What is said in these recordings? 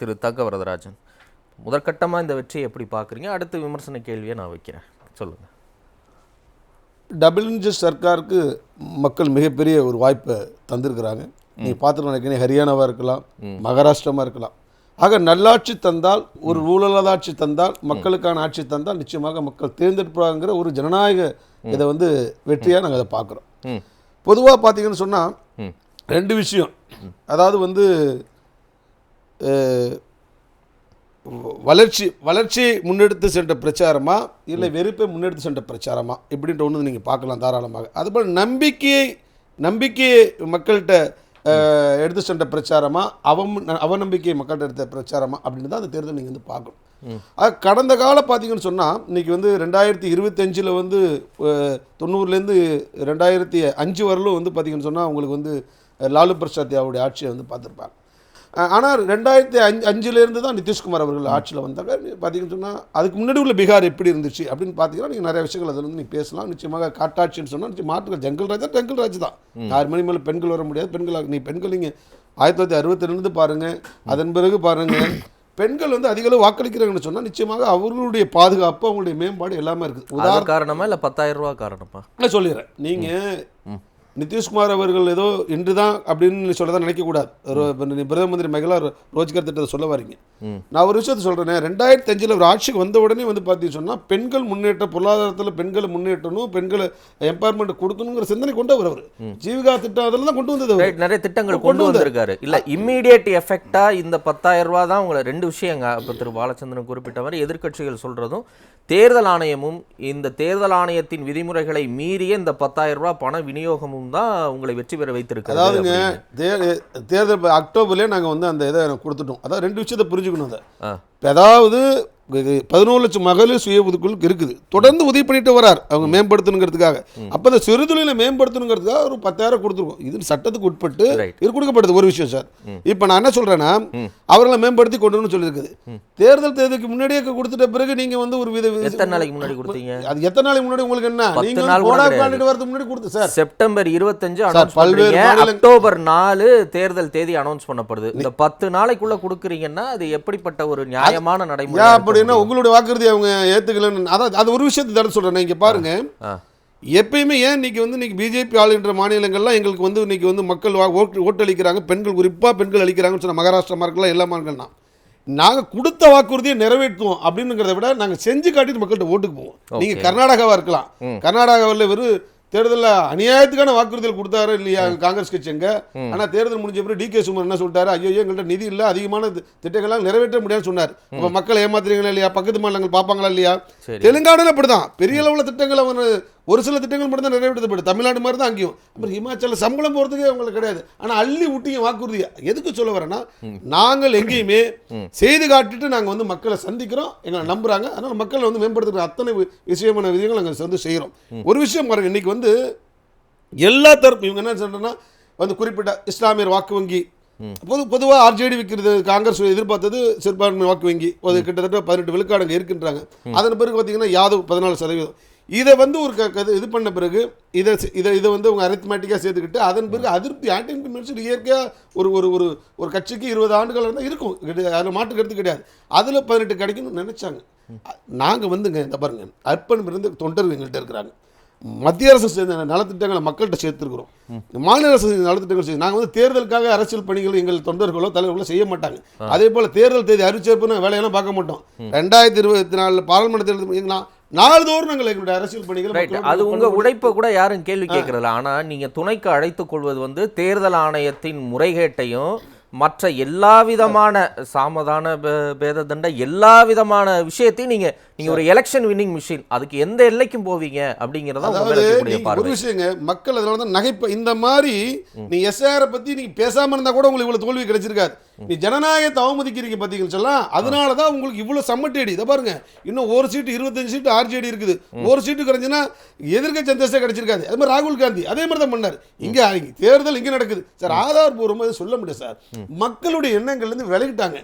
திரு தக்க வரதராஜன் முதற்கட்டமாக இந்த வெற்றியை எப்படி பார்க்குறீங்க? அடுத்த விமர்சன கேள்வியை நான் வைக்கிறேன். சொல்லுங்கள் டபுள் இன்ஜின் சர்க்காருக்கு மக்கள் மிகப்பெரிய ஒரு வாய்ப்பை தந்திருக்கிறாங்க. நீங்கள் பார்த்துட்டு நினைக்கிறீங்க. ஹரியானாவாக இருக்கலாம் மகாராஷ்டிரமாக இருக்கலாம். ஆக நல்லாட்சி தந்தால் ஒரு ஊழலாத ஆட்சி தந்தால் மக்களுக்கான ஆட்சி தந்தால் நிச்சயமாக மக்கள் தேர்ந்தெடுப்பாங்கிற ஒரு ஜனநாயக இதை வந்து வெற்றியாக நாங்கள் அதை பார்க்குறோம். பொதுவாக பார்த்தீங்கன்னு சொன்னால் ரெண்டு விஷயம். அதாவது வந்து வளர்ச்சி வளர்ச்சியை முன்னெடுத்து சென்ற பிரச்சாரமா இல்லை வெறுப்பை முன்னெடுத்து சென்ற பிரச்சாரமா? இப்படின்ற ஒன்று நீங்கள் பார்க்கலாம் தாராளமாக. அதுபோல் நம்பிக்கையை நம்பிக்கையை மக்கள்கிட்ட எடுத்து சென்ற பிரச்சாரமா அவம் அவநம்பிக்கையை மக்கள்கிட்ட எடுத்த பிரச்சாரமா அப்படின்னு தான் அந்த தேர்தல் நீங்கள் வந்து பார்க்கணும். அது கடந்த காலம் பார்த்தீங்கன்னு சொன்னால் இன்னைக்கு வந்து ரெண்டாயிரத்தி இருபத்தஞ்சில் வந்து தொண்ணூறுலேருந்து ரெண்டாயிரத்தி அஞ்சு வரலும் வந்து பார்த்தீங்கன்னு சொன்னால் உங்களுக்கு வந்து லாலு பிரசாத் யாவுடைய ஆட்சியை வந்து பார்த்துருப்பாங்க. ஆனால் ரெண்டாயிரத்தி அஞ்சு அஞ்சுலேருந்து தான் நிதிஷ்குமார் அவர்கள் ஆட்சியில் வந்தாங்க. பார்த்தீங்கன்னு சொன்னால் அதுக்கு முன்னாடி உள்ள பீகார் எப்படி இருந்துச்சு அப்படின்னு பார்த்தீங்கன்னா நீங்கள் நிறைய விஷயங்கள் அதில் வந்து நீங்கள் பேசலாம். நிச்சயமாக காட்டாட்சின்னு சொன்னால் மாற்றுகள் ஜங்கல் ராஜா ஜங்கல் ராஜ் தான். ஆறு மணி மேலே பெண்கள் வர முடியாது. பெண்கள் நீ பெண்கள் நீங்கள் ஆயிரத்தி தொள்ளாயிரத்தி அறுபத்திலேருந்து பாருங்கள் அதன் பிறகு பாருங்கள் பெண்கள் வந்து அதிக அளவு வாக்களிக்கிறாங்கன்னு சொன்னால் நிச்சயமாக அவர்களுடைய பாதுகாப்பு அவங்களுடைய மேம்பாடு எல்லாமே இருக்குது உதாரணம் அது காரணமா இல்லை பத்தாயிரம் ரூபா காரணமா? நான் சொல்லிடுறேன். நீங்கள் நிதிஷ்குமார் அவர்கள் ஏதோ இன்று தான் அப்படின்னு தான் நினைக்கக்கூடாது. பிரதம மந்திரி மகிழா ரோ- ரோஜ்கர் திட்டத்தை சொல்ல வரீங்க. நான் ஒரு விஷயத்தை சொல்கிறேன் ரெண்டாயிரத்தி அஞ்சில் ஒரு ஆட்சிக்கு வந்த உடனே வந்து பார்த்தீங்கன்னு சொன்னால் பெண்கள் முன்னேற்ற பொருளாதாரத்தில் பெண்களை முன்னேற்றணும் பெண்களை எம்பவர்மெண்ட் கொடுக்கணுங்கிற சிந்தனை கொண்டு அவர். அவர் ஜீவிகா திட்டம் அதெல்லாம் தான் கொண்டு வந்தது நிறைய திட்டங்கள் கொண்டு கொண்டு வந்தாரு. வந்திருக்காரு. இல்ல இம்மீடியட் எஃபெக்டா இந்த பத்தாயிரம் ரூபா தான் உங்களை ரெண்டு விஷயங்க இப்போ திரு பாலச்சந்திரன் குறிப்பிட்ட மாதிரி எதிர்க்கட்சிகள் சொல்றதும் தேர்தல் ஆணையமும் இந்த தேர்தல் ஆணையத்தின் விதிமுறைகளை மீறிய இந்த பத்தாயிரம் ரூபாய் பண விநியோகமும் தான் உங்களை வெற்றி பெற வைத்திருக்கிறது அதாவதுங்க தேர்தல் அக்டோபர்லேயே நாங்கள் வந்து அந்த இதை கொடுத்துட்டோம். அதாவது ரெண்டு விஷயத்தை புரிஞ்சுக்கணும் அதை. அதாவது பதினோரு லட்சம் மகளிர் சுய ஒதுக்குழுக்கு இருக்குது. தொடர்ந்து உதவி பண்ணிட்டு வரார். அவங்க மேம்படுத்தணுங்கிறதுக்காக. அப்போ அந்த சிறுதொழிலை மேம்படுத்தணுங்கிறதுக்காக ஒரு பத்தாயிரம் கொடுத்துருக்கோம். இது சட்டத்துக்கு உட்பட்டு. இது கொடுக்கப்படுது ஒரு விஷயம் சார். இப்போ நான் என்ன சொல்றேன்னா அவர்களை மேம்படுத்தி கொண்டு வரணும்னு சொல்லியிருக்குது. தேர்தல் தேதிக்கு முன்னாடியே கொடுத்துட்ட பிறகு நீங்க வந்து ஒரு வித எத்தனை நாளைக்கு முன்னாடி கொடுத்தீங்க? அது எத்தனை நாளைக்கு முன்னாடி உங்களுக்கு என்ன? பத்து நீங்க நாள் கூட போனா கிடையாது. காண்டிட்டு வரதுக்கு முன்னாடி கொடுத்து சார். செப்டம்பர் இருபத்தஞ்சு சார், பல்வேறு அக்டோபர் நாலு தேர்தல் தேதி அனௌன்ஸ் பண்ணப்படுது. இந்த பத்து நாளைக்குள்ள கொடுக்குறீங்கன்னா அது எப்படிப்பட்ட ஒரு நியாயமான நடைமுறை அப்படின்னா உங்களுடைய வாக்குறுதி அவங்க ஏத்துக்கலன்னு அதான் அது ஒரு விஷயத்தை தட சொல்றேன். இங்க பாருங்க. ஆ. எப்பயுமே ஏன் இன்னைக்கு வந்து இன்னைக்கு பிஜேபி ஆளுகின்ற மாநிலங்கள்லாம் எங்களுக்கு வந்து இன்னைக்கு வந்து மக்கள் ஓட்டு ஓட்டு அளிக்கிறாங்க பெண்கள் குறிப்பாக பெண்கள் அளிக்கிறாங்கன்னு சொன்ன மகாராஷ்டிரா இருக்கலாம் எல்லா மாநிலங்கள்னா நாங்கள் கொடுத்த வாக்குறுதியை நிறைவேற்றுவோம் அப்படிங்கிறத விட நாங்கள் செஞ்சு காட்டிட்டு மக்கள்கிட்ட ஓட்டுக்கு போவோம். நீங்கள் கர்நாடகாவாக இருக்கலாம். கர்நாடகாவில் வெறும் தேர்தலில் அநியாயத்துக்கான வாக்குறுதிகள் கொடுத்தாரு இல்லையா காங்கிரஸ் கட்சி எங்க ஆனா தேர்தல் முடிஞ்ச பிறகு டி கே சுமன் என்ன சொல்லிட்டாரு? ஐயோ எங்கள்கிட்ட நிதி இல்லை அதிகமான திட்டங்கள்லாம் நிறைவேற்ற முடியாதுன்னு சொன்னார். அப்போ மக்களை ஏமாத்துறீங்களா இல்லையா? பக்கத்து மாநிலங்கள் பார்ப்பாங்களா இல்லையா. தெலுங்கானால அப்படிதான். பெரிய அளவுல திட்டங்கள் அவங்க ஒரு சில திட்டங்கள் மட்டும் தான் நிறைவேற்றப்படும் தமிழ்நாடு மாதிரி தான் அங்கேயும். அப்புறம் ஹிமாச்சல சம்பளம் போகிறதுக்கே அவங்களுக்கு கிடையாது. ஆனா அள்ளி விட்டீங்க வாக்குறுதியை எதுக்கு சொல்ல வரேன்னா நாங்கள் எங்கேயுமே செய்து காட்டிட்டு நாங்க வந்து மக்களை சந்திக்கிறோம் எங்களை நம்புறாங்க. அதனால மக்களை வந்து மேம்படுத்துகிற அத்தனை விஷயமான விஷயங்கள் நாங்கள் வந்து செய்கிறோம் ஒரு விஷயம் பாருங்க இன்னைக்கு வந்து எல்லா தரப்பு இவங்க என்ன சொல்றேன்னா வந்து குறிப்பிட்ட இஸ்லாமியர் வாக்கு வங்கி பொது பொதுவாக ஆர்ஜேடி விற்கிறது காங்கிரஸ் எதிர்பார்த்தது சிறுபான்மை வாக்கு வங்கி. அது கிட்டத்தட்ட பதினெட்டு விழுக்காடுங்க இருக்கின்றாங்க. அதன் பிறகு பார்த்தீங்கன்னா யாதவ் பதினாலு சதவீதம். இதை வந்து ஒரு க- இது பண்ண பிறகு இதை இதை இதை வந்து அவங்க அரித்மேட்டிக்காக சேர்த்துக்கிட்டு அதன் பிறகு அதிருப்தி ஆன்டி இன்குமென்ஷன் இயற்கையாக ஒரு ஒரு ஒரு ஒரு கட்சிக்கு இருபது ஆண்டுகள் இருந்தால் இருக்கும். அதில் மாற்று கருத்து கிடையாது. அதில் பதினெட்டு கிடைக்கும்னு நினைச்சாங்க. நாங்கள் வந்துங்க இந்த பாருங்க அர்ப்பணம் இருந்து தொண்டர்கள் எங்கள்கிட்ட இருக்கிறாங்க. மத்திய அரசு செய்த நலத்திட்டங்களை மக்கள்கிட்ட சேர்த்துருக்குறோம். மாநில அரசு நலத்திட்டங்கள் செய்து நாங்கள் வந்து தேர்தலுக்காக அரசியல் பணிகள் எங்கள் தொண்டர்களோ தலைவர்களோ செய்ய மாட்டாங்க. அதே போல் தேர்தல் தேதி அறிவிச்சேற்பு வேலையெல்லாம் பார்க்க மாட்டோம். ரெண்டாயிரத்தி இருபத்தி நாலு பாராளுமன்ற தேர்தல் நாள்தோறும் நாங்கள் எங்களுடைய அரசியல் பணிகள் அது உங்க உழைப்பை கூட யாரும் கேள்வி கேட்கறதில்ல. ஆனா நீங்க துணைக்கு அழைத்துக் கொள்வது வந்து தேர்தல் ஆணையத்தின் முறைகேட்டையும் மற்ற எல்லா விதமான சாமதான பேத தண்ட எல்லா விதமான விஷயத்தையும் நீங்க நீங்க ஒரு எலெக்ஷன் வின்னிங் மிஷின் அதுக்கு எந்த எல்லைக்கும் போவீங்க அப்படிங்கறத ஒரு விஷயங்க மக்கள் அதனால தான் நகைப்ப இந்த மாதிரி நீ எஸ்ஆரை பத்தி நீங்க பேசாம இருந்தா கூட உங்களுக்கு இவ்வளவு தோல்வி கிடைச்சிருக்காது. நீ ஜனநாயகத்தை அவமதிக்கிறீங்க பாத்தீங்கன்னு சொல்லலாம் அதனால தான் உங்களுக்கு இவ்வளவு சம்மட்டேடி இதை பாருங்க இன்னும் ஒரு சீட்டு இருபத்தஞ்சு சீட்டு ஆர்ஜேடி இருக்குது. ஒரு சீட்டு கிடைச்சுன்னா எதிர்க்கட்சி அந்தஸ்தே கிடைச்சிருக்காது. அது மாதிரி ராகுல் காந்தி அதே மாதிரி தான் பண்ணார். இங்க தேர்தல் இங்க நடக்குது. சார் ஆதாரபூர்வமா இதை சொல்ல முடியாது சார். மக்களுடைய எண்ணங்கள்ல இருந்து விலகிட்டாங்க.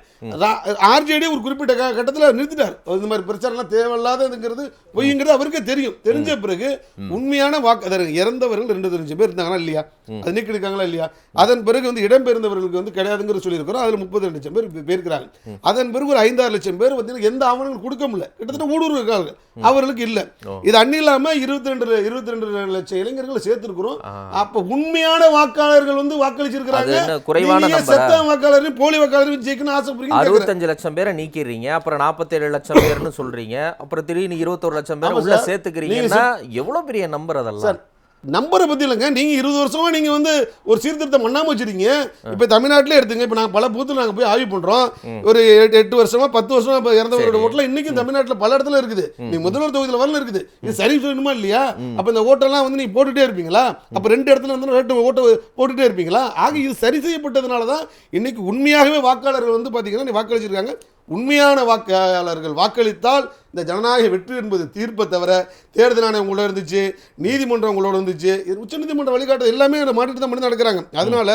ஆர்ஜேடி ஒரு குறிப்பிட்ட கட்டத்தில் நிறுத்திட்டார். இந்த மாதிரி பிரச்சாரம் தேவையில்லாததுங்கிறது பொய்ங்கிறது அவருக்கே தெரியும். தெரிஞ்ச பிறகு உண்மையான வாக்கு இறந்தவர்கள் ரெண்டு லட்சம் பேர் இருந்தாங்களா இல்லையா? அது நீக்கிருக்காங்களா இல்லையா? அதன் பிறகு வந்து இடம்பெயர்ந்தவர்களுக்கு வந்து கிடையாதுங்கிற சொல்லியிருக்கிறோம். அதுல முப்பது லட்சம் பேர் போயிருக்கிறாங்க அதன் பிறகு ஒரு ஐந்தாறு லட்சம் பேர் வந்து எந்த ஆவணங்களும் கொடுக்க முடியல. கிட்டத்தட்ட ஊடுருவ இருக்காங்க. அவர்களுக்கு இல்ல. இது அன்னி இல்லாம இருபத்தி ரெண்டு இருபத்தி ரெண்டு லட்சம் இளைஞர்களை சேர்த்திருக்கிறோம். அப்ப உண்மையான வாக்காளர்கள் வந்து வாக்களிச்சிருக்கிறாங்க. குறைவான? செத்த வாக்காளரையும் போலி வாக்காளரையும் ஜெயிக்கணும்னு ஆசைப்படுறீங்க அறுபத்தஞ்சு லட்சம் பேரை நீக்கிறீங்க அப்புறம் நாற்பத்தேழு லட்சம் பேர்னு சொல்றீங்க. அப்புறம் திடீர்னு இருபத்தொரு லட்சம் பேர் உள்ள சார். சேர்த்துக்கிறீங்கன்னா எவ்வளவு பெரிய நம்பர் அதெல்லாம்? சார் நம்பரை பத்தி இல்லைங்க. நீங்க இருபது வருஷமா நீங்க வந்து ஒரு சீர்திருத்தம் பண்ணாம வச்சிருக்கீங்க. இப்ப தமிழ்நாட்டிலே எடுத்துங்க. இப்ப நாங்க பல பூத்துல நாங்க போய் ஆய்வு பண்றோம். ஒரு எட்டு- வருஷமா பத்து வருஷமா இப்ப இறந்தவரோட ஓட்டுல இன்னைக்கும் தமிழ்நாட்டுல பல இடத்துல இருக்குது. நீ முதல்வர் தொகுதியில வரல இருக்குது. இது சரி சொல்லணுமா இல்லையா? அப்ப இந்த ஓட்டெல்லாம் வந்து நீங்க போட்டுட்டே இருப்பீங்களா? அப்ப ரெண்டு இடத்துல வந்து ரெண்டு ஓட்ட போட்டுட்டே இருப்பீங்களா? ஆக இது சரி செய்யப்பட்டதுனால தான் இன்னைக்கு உண்மையாகவே வாக்காளர்கள் வந்து பாத்தீங்கன்னா நீ வாக்களிச்சிருக்காங்க. உண்மையான வாக்காளர்கள் வாக்களித்தால் இந்த ஜனநாயக வெற்றி என்பது தீர்ப்பை தவிர தேர்தல் ஆணையம் உங்களோட இருந்துச்சு நீதிமன்றம் உங்களோட இருந்துச்சு உச்சநீதிமன்ற வழிகாட்டு எல்லாமே மாற்றிட்டு தான் பண்ணி நடக்கிறாங்க. அதனால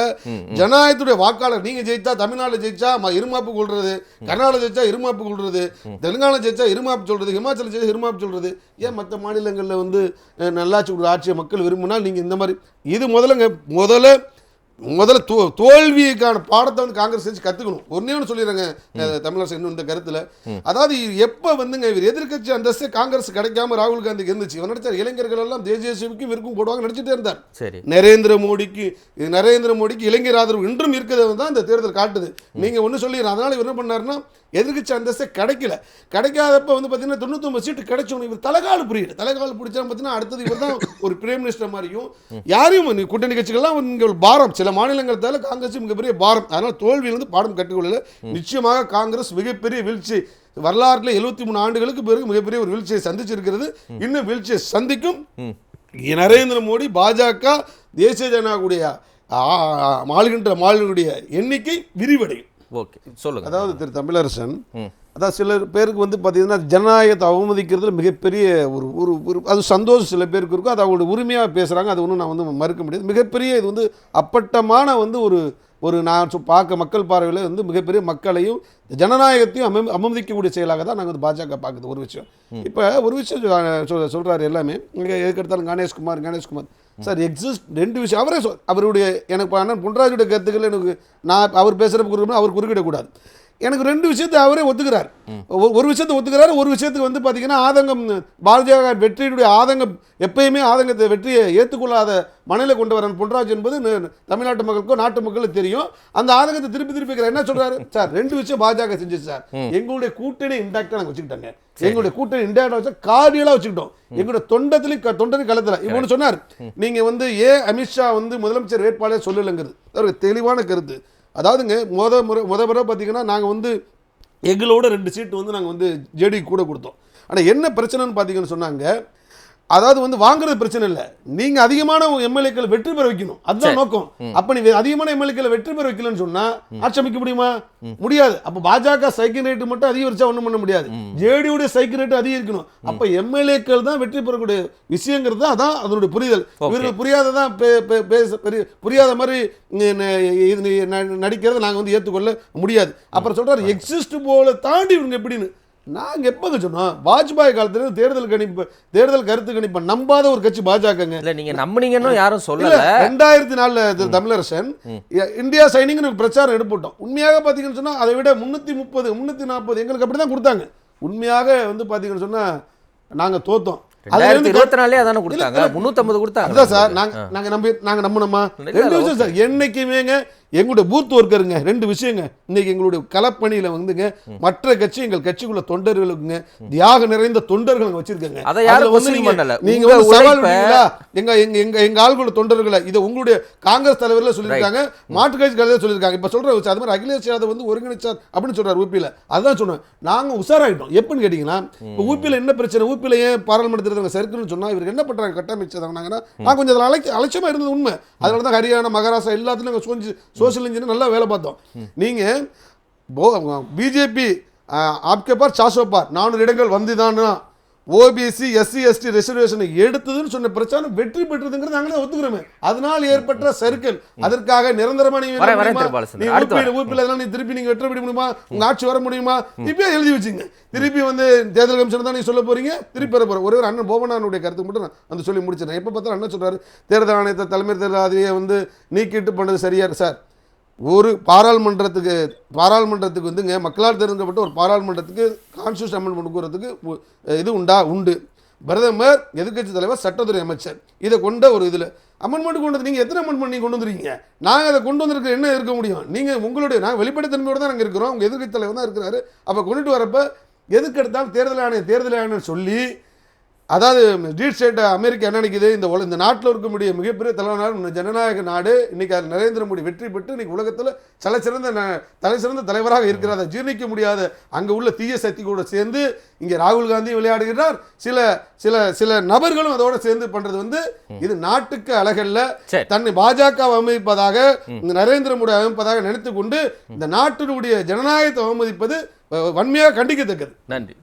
ஜனநாயகத்துடைய வாக்காளர் நீங்க ஜெயிச்சா தமிழ்நாடு ஜெயிச்சா இருமாப்பு கொள்றது கர்நாடகா ஜெயிச்சா இருமாப்பு கொள்றது தெலுங்கானா ஜெயிச்சா இருமாப்பு சொல்றது ஹிமாச்சல் ஜெயிச்சா இருமாப்பு சொல்றது. ஏன் மற்ற மாநிலங்களில் வந்து நல்லாட்சி ஆட்சியை மக்கள் விரும்பினால் நீங்க இந்த மாதிரி இது முதல்லங்க முதல்ல முதல்ல தோ தோல்விக்கான பாடத்தை வந்து காங்கிரஸ் செஞ்சு கற்றுக்கணும் ஒன்னே ஒன்று சொல்லிடுறேங்க. தமிழரசு இன்னும் இந்த கருத்தில். அதாவது எப்போ வந்துங்க இவர் எதிர்க்கட்சி அந்தஸ்து காங்கிரஸ் கிடைக்காம ராகுல் காந்திக்கு இருந்துச்சு. இவர் நினைச்சார் இளைஞர்கள் எல்லாம் தேஜஸ்விக்கும் இவருக்கும் போடுவாங்க நினைச்சிட்டே இருந்தார். சரி. நரேந்திர மோடிக்கு நரேந்திர மோடிக்கு இளைஞர் ஆதரவு இன்றும் இருக்கிறது தான் இந்த தேர்தல் காட்டுது. நீங்க ஒன்று சொல்லிடுறேன். அதனால இவர் என்ன பண்ணாருன்னா எதிர்க்கட்சி அந்தஸ்தே கிடைக்கல. கிடைக்காதப்ப வந்து பார்த்தீங்கன்னா தொண்ணூத்தொம்பது சீட்டு கிடைச்சோன்னு இவர் தலைகால் புரியுது தலைகால் பிடிச்சா பார்த்தீங்கன்னா அடுத்தது இவர் தான் ஒரு பிரைம் மினிஸ்டர் மாதிரியும் யாரையும் கூட்டணி கட்சிகள்லாம் இங்கே ஒரு பாரம் சில தவிர காங்கிரஸ் மிகப்பெரிய பாரம். அதனால் தோல்வியிலிருந்து பாடம் கற்றுக்கொள்ளல. நிச்சயமாக காங்கிரஸ் மிகப்பெரிய வீழ்ச்சி. வரலாற்றில் எழுபத்தி மூணு ஆண்டுகளுக்கு பிறகு மிகப்பெரிய ஒரு வீழ்ச்சியை சந்திச்சிருக்கிறது. இன்னும் வீழ்ச்சியை சந்திக்கும் நரேந்திர மோடி பாஜக தேசிய ஜனநாயகடைய ஆளுகின்ற மாநிலங்களுடைய எண்ணிக்கை விரிவடையும். ஓகே சொல்லுங்க. அதாவது திரு தமிழரசன் அதாவது சில பேருக்கு வந்து பார்த்தீங்கன்னா ஜனநாயகத்தை அவமதிக்கிறதுல மிகப்பெரிய ஒரு ஒரு ஒரு அது சந்தோஷம் சில பேருக்கு இருக்கும். அது அவங்களோட உரிமையாக பேசுகிறாங்க அது ஒன்றும் நான் வந்து மறுக்க முடியாது. மிகப்பெரிய இது வந்து அப்பட்டமான வந்து ஒரு ஒரு நான் பார்க்க மக்கள் பார்வையில் வந்து மிகப்பெரிய மக்களையும் ஜனநாயகத்தையும் அம அவமதிக்கக்கூடிய செயலாக தான் நாங்கள் வந்து பாஜக பார்க்குது. ஒரு விஷயம். இப்போ ஒரு விஷயம் சொல் சொல்கிறாரு எல்லாமே. இங்கே எதுக்கெடுத்தாலும் கணேஷ்குமார் கணேஷ்குமார் சார் எக்ஸிஸ்ட் ரெண்டு விஷயம். அவரே சொல் அவருடைய எனக்கு அண்ணன் பொன்ராஜுடைய கருத்துக்கள் எனக்கு நான் அவர் பேசுகிறப்ப குறுக்கணும் அவர் குறுக்கிடக்கூடாது. எனக்கு ரெண்டு விஷயத்தை அவரே ஒத்துக்கிறார். ஒரு விஷயத்தை ஒத்துக்கிறாரு ஒரு விஷயத்துக்கு வந்து பார்த்தீங்கன்னா ஆதங்கம் பாரதிய வெற்றியுடைய ஆதங்கம் எப்பயுமே ஆதங்கத்தை வெற்றியை ஏற்றுக்கொள்ளாத மனநிலை கொண்டு வரன் பொன்ராஜ் என்பது தமிழ்நாட்டு மக்களுக்கோ நாட்டு மக்களுக்கு தெரியும். அந்த ஆதங்கத்தை திருப்பி திருப்பி. என்ன சொல்றாரு? சார் ரெண்டு விஷயம் பாஜக செஞ்சு சார். எங்களுடைய கூட்டணி இன்டாக்டா நாங்கள் வச்சுக்கிட்டாங்க. எங்களுடைய கூட்டணி இன்டாக்டா வச்சா கார்டியலா வச்சுக்கிட்டோம். எங்களுடைய தொண்டத்திலையும் தொண்டனை களத்துல இவனு சொன்னார். நீங்க வந்து ஏன் அமித்ஷா வந்து முதலமைச்சர் வேட்பாளர் சொல்லலைங்கிறது. அவருக்கு தெளிவான கருத்து. அதாவதுங்க முத முறை முத முறை பார்த்தீங்கன்னா நாங்கள் வந்து எங்களோட ரெண்டு சீட்டு வந்து நாங்கள் வந்து ஜேடி கூட கொடுத்தோம். ஆனால் என்ன பிரச்சனைன்னு பார்த்தீங்கன்னு சொன்னாங்க அதாவது வந்து வாங்குறது பிரச்சனை இல்லை. நீங்க அதிகமான எம்எல்ஏக்கள் வெற்றி பெற வைக்கணும். அதுதான் நோக்கம். அப்ப நீ அதிகமான எம்எல்ஏக்களை வெற்றி பெற வைக்கலன்னு சொன்னா ஆட்சி அமைக்க முடியுமா? முடியாது. அப்ப பாஜக சைக்கிள் ரேட்டு மட்டும் அதிகரிச்சா ஒண்ணும் பண்ண முடியாது. ஜேடியுடைய சைக்கிள் ரேட்டு அதிகரிக்கணும். அப்ப எம்எல்ஏக்கள் தான் வெற்றி பெறக்கூடிய விஷயங்கிறது தான் அதான் அதனுடைய புரிதல். இவருக்கு புரியாததான் புரியாத மாதிரி நடிக்கிறத நாங்க வந்து ஏற்றுக்கொள்ள முடியாது. அப்புறம் சொல்றாரு எக்ஸிஸ்ட் போல தாண்டி இவங்க எப்படின்னு. நாங்க எப்பங்க சொன்னோம்? வாஜ்பாய் காலத்துல தேர்தல் கணிப்பு தேர்தல் கருத்து கணிப்பை நம்பாத ஒரு கட்சி பாஜகங்க. இல்ல நீங்க நம்புனீங்கன்னு யாரும் சொல்லல. ரெண்டாயிரத்தி நாலுல தமிழரசன் இந்தியா சைனிங்னு பிரச்சாரம் எடுப்பட்டோம். உண்மையாக பாத்தீங்கன்னு சொன்னா அதை விட முன்னூத்தி முப்பது முன்னூத்தி நாற்பது எங்களுக்கு அப்படிதான் கொடுத்தாங்க. உண்மையாக வந்து பாத்தீங்கன்னு சொன்னா நாங்க தோத்தோம். என்னைக்குமேங்க எங்களுடைய பூத் ஒர்க்கருங்க ரெண்டு விஷயங்க. இன்னைக்கு எங்களுடைய களப்பணியில வந்துங்க மற்ற கட்சி எங்கள் கட்சிக்குள்ள தொண்டர்களுக்குங்க தியாக நிறைந்த தொண்டர்கள் வச்சிருக்கங்க. நீங்க- வந்து சவால்? எங்க எங்க எங்க எங்க ஆள்களோட தொண்டர்களை இதை உங்களுடைய காங்கிரஸ் தலைவர்ல சொல்லியிருக்காங்க மாற்று கட்சி தலைவர் சொல்லியிருக்காங்க. இப்ப சொல்ற அது மாதிரி அகிலேஷ் யாதவ் வந்து ஒருங்கிணைச்சார் அப்படின்னு சொல்றாரு ஊபியில அதான் சொன்னேன். நாங்க உஷாராயிட்டோம். எப்படின்னு கேட்டீங்கன்னா இப்போ ஊபியில என்ன பிரச்சனை? ஊபியில ஏன் பாராளுமன்ற தேர்தல் சறுக்குன்னு சொன்னா இவருக்கு என்ன பண்றாங்க? கட்டமைச்சதாங்கன்னா நான் கொஞ்சம் அதில் அலட்சி அலட்சியமா இருந்தது உண்மை. அதனால தான் ஹரியானா மகாராஷ்டிரா எல்லாத்துலயும் சோஞ்சி சோசியல் இன்ஜினியர் நல்லா வேலை பார்த்தோம். நீங்க பிஜேபி ஆப்கே பார் சாசோ பார் நானூறு இடங்கள் வந்துதானா ஓபிசி எஸ்சி எஸ்டி ரிசர்வேஷனை எடுத்ததுன்னு சொன்ன பிரச்சாரம் வெற்றி பெற்றதுங்கிறது நாங்களே ஒத்துக்கிறோமே. அதனால் ஏற்பட்ட சர்க்கிள். அதற்காக நிரந்தரமா நீங்க இதெல்லாம் நீ திருப்பி நீங்க வெற்றி பெற முடியுமா? உங்க ஆட்சி வர முடியுமா? இப்பயே எழுதி வச்சுங்க. திருப்பி வந்து தேர்தல் கமிஷன் தான் நீங்க சொல்ல போறீங்க? திருப்பி வர போற ஒரே ஒரு அண்ணன் போபனானுடைய கருத்து மட்டும் நான் வந்து சொல்லி முடிச்சிடறேன். எப்ப பார்த்தாலும் அண்ணன் சொல்றாரு தேர்தல் ஆணையத்தை தலைமை தேர்தல் அதிகாரியை வந்து நீக்கிட்டு பண்ணது சரியா? சார் ஒரு பாராளுமன்றத்துக்கு பாராளுமன்றத்துக்கு வந்துங்க மக்களால் தேர்ந்தெடுக்கப்பட்ட ஒரு பாராளுமன்றத்துக்கு கான்ஸ்டியூஷன் அமெண்ட்மெண்ட் கொடுக்கறதுக்கு இது உண்டா உண்டு. பிரதமர் எதிர்கட்சி தலைவர் சட்டத்துறை அமைச்சர் இதை கொண்ட ஒரு இதில் அமெண்ட்மெண்ட் கொண்டு வந்து நீங்கள் எத்தனை அமெண்ட்மெண்ட் நீங்கள் கொண்டு வந்துருக்கீங்க? நாங்கள் அதை கொண்டு வந்திருக்க என்ன இருக்க முடியும்? நீங்கள் உங்களுடைய நாங்கள் வெளிப்படைத்தன்மையோடு தான் நாங்கள் இருக்கிறோம். உங்கள் எதிர்க்கட்சி தலைவர் தான் இருக்கிறாரு. அப்போ கொண்டுட்டு வரப்போ எதுக்கெடுத்தாலும் தேர்தல் ஆணையம் தேர்தல் ஆணையம் சொல்லி அதாவது டீட் ஸ்டேட் அமெரிக்கா என்ன நினைக்குது? இந்த உல இந்த நாட்டில் இருக்கக்கூடிய மிகப்பெரிய தலைவனாக ஜனநாயக நாடு இன்னைக்கு அது நரேந்திர மோடி வெற்றி பெற்று இன்னைக்கு உலகத்தில் தலைசிறந்த தலைசிறந்த தலைவராக இருக்கிறார். ஜீர்ணிக்க முடியாத அங்கே உள்ள தீய சக்தி கூட சேர்ந்து இங்கே ராகுல் காந்தி விளையாடுகிறார். சில சில சில நபர்களும் அதோட சேர்ந்து பண்றது வந்து இது நாட்டுக்கு அழகல்ல. தன்னை பாஜக அவமதிப்பதாக இந்த நரேந்திர மோடி அமைப்பதாக நினைத்து கொண்டு இந்த நாட்டினுடைய ஜனநாயகத்தை அவமதிப்பது வன்மையாக கண்டிக்கத்தக்கது. நன்றி.